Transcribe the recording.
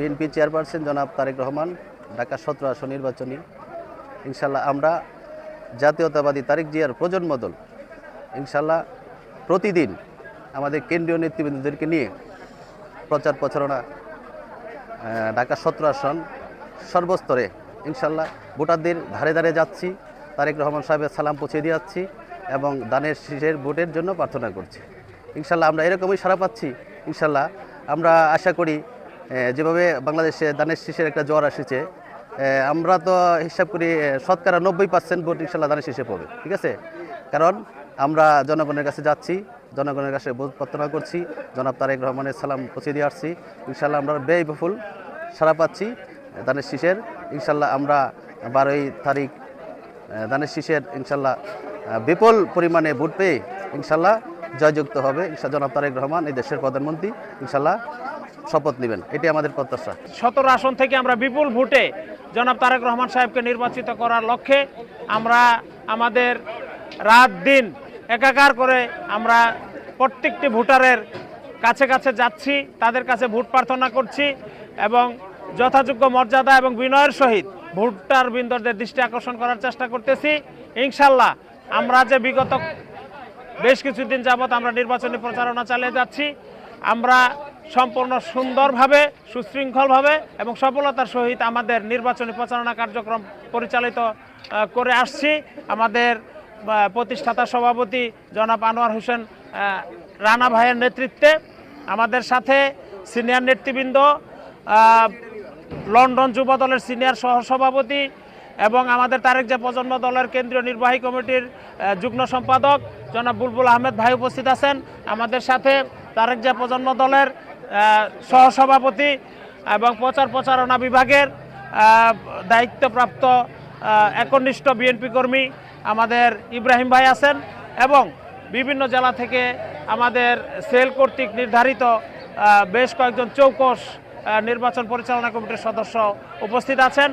BNP chairperson জনাব তারেক রহমান, ঢাকা সতেরো আসন নির্বাচনী। ইনশাল্লাহ আমরা জাতীয়তাবাদী তারেক জিয়ার প্রজন্ম দল ইনশাল্লাহ প্রতিদিন আমাদের কেন্দ্রীয় নেতৃবৃন্দদেরকে নিয়ে প্রচার প্রচারণা ঢাকা সতেরো আসন সর্বস্তরে ইনশাল্লাহ ভোটারদের ধারে ধারে যাচ্ছি, তারেক রহমান সাহেবের সালাম পৌঁছে দিয়ে যাচ্ছি এবং দানের শীষের ভোটের জন্য প্রার্থনা করছি। ইনশাল্লাহ আমরা এরকমই সারা পাচ্ছি ইনশাল্লাহ আমরা আশা করি যেভাবে বাংলাদেশে দানের শীষের একটা জ্বর আসছে আমরা তো হিসাব করি শতকরা নব্বই পার্সেন্ট ভোট ইনশাল্লাহ দানের শীষে পাবে ঠিক আছে? কারণ আমরা জনগণের কাছে যাচ্ছি, জনগণের কাছে ভোট প্রার্থনা করছি, জনাব তারেক রহমানের সালাম পৌঁছে দিয়ে আসছি। ইনশাল্লাহ আমরা ব্যয়বহুল সারা পাচ্ছি দানের শীষের। ইনশাল্লাহ আমরা বারোই তারিখ দানের শীষের ইনশাল্লাহ বিপুল পরিমাণে ভোট পেয়ে ইনশাল্লাহ জয়যুক্ত হবে। জনাব তারেক রহমান এই দেশের প্রধানমন্ত্রী ইনশাল্লাহ শপথ নেবেন। এটি আমাদের প্রত্যাশা। সতেরো আসন থেকে আমরা বিপুল ভোটে জনাব তারেক রহমান সাহেবকে নির্বাচিত করার লক্ষ্যে আমরা আমাদের রাত দিন একাকার করে আমরা প্রত্যেকটি ভোটারের কাছে কাছে যাচ্ছি, তাদের কাছে ভোট প্রার্থনা করছি এবং যথাযোগ্য মর্যাদা এবং বিনয়ের সহিত ভোটার বৃন্দদের দৃষ্টি আকর্ষণ করার চেষ্টা করতেছি। ইনশাল্লাহ আমরা যে বিগত বেশ কিছুদিন যাবৎ আমরা নির্বাচনী প্রচারণা চালিয়ে যাচ্ছি। আমরা সম্পূর্ণ সুন্দরভাবে, সুশৃঙ্খলভাবে এবং সফলতার সহিত আমাদের নির্বাচনী প্রচারণা কার্যক্রম পরিচালিত করে আসছি। আমাদের প্রতিষ্ঠাতা সভাপতি জনাব আনোয়ার হোসেন রানা ভাইয়ের নেতৃত্বে। আমাদের সাথে সিনিয়র নেতৃবৃন্দ লন্ডন যুব দলের সিনিয়র সহসভাপতি এবং আমাদের তারেক যে প্রজন্ম দলের কেন্দ্রীয় নির্বাহী কমিটির যুগ্ম সম্পাদক জনাব বুলবুল আহমেদ ভাই উপস্থিত আছেন। আমাদের সাথে তারেক যে প্রজন্ম দলের সহসভাপতি এবং প্রচার প্রচারণা বিভাগের দায়িত্বপ্রাপ্ত একনিষ্ঠ বিএনপি কর্মী আমাদের ইব্রাহিম ভাই আছেন এবং বিভিন্ন জেলা থেকে আমাদের সেল কর্তৃক নির্ধারিত বেশ কয়েকজন চৌকস নির্বাচন পরিচালনা কমিটির সদস্য উপস্থিত আছেন।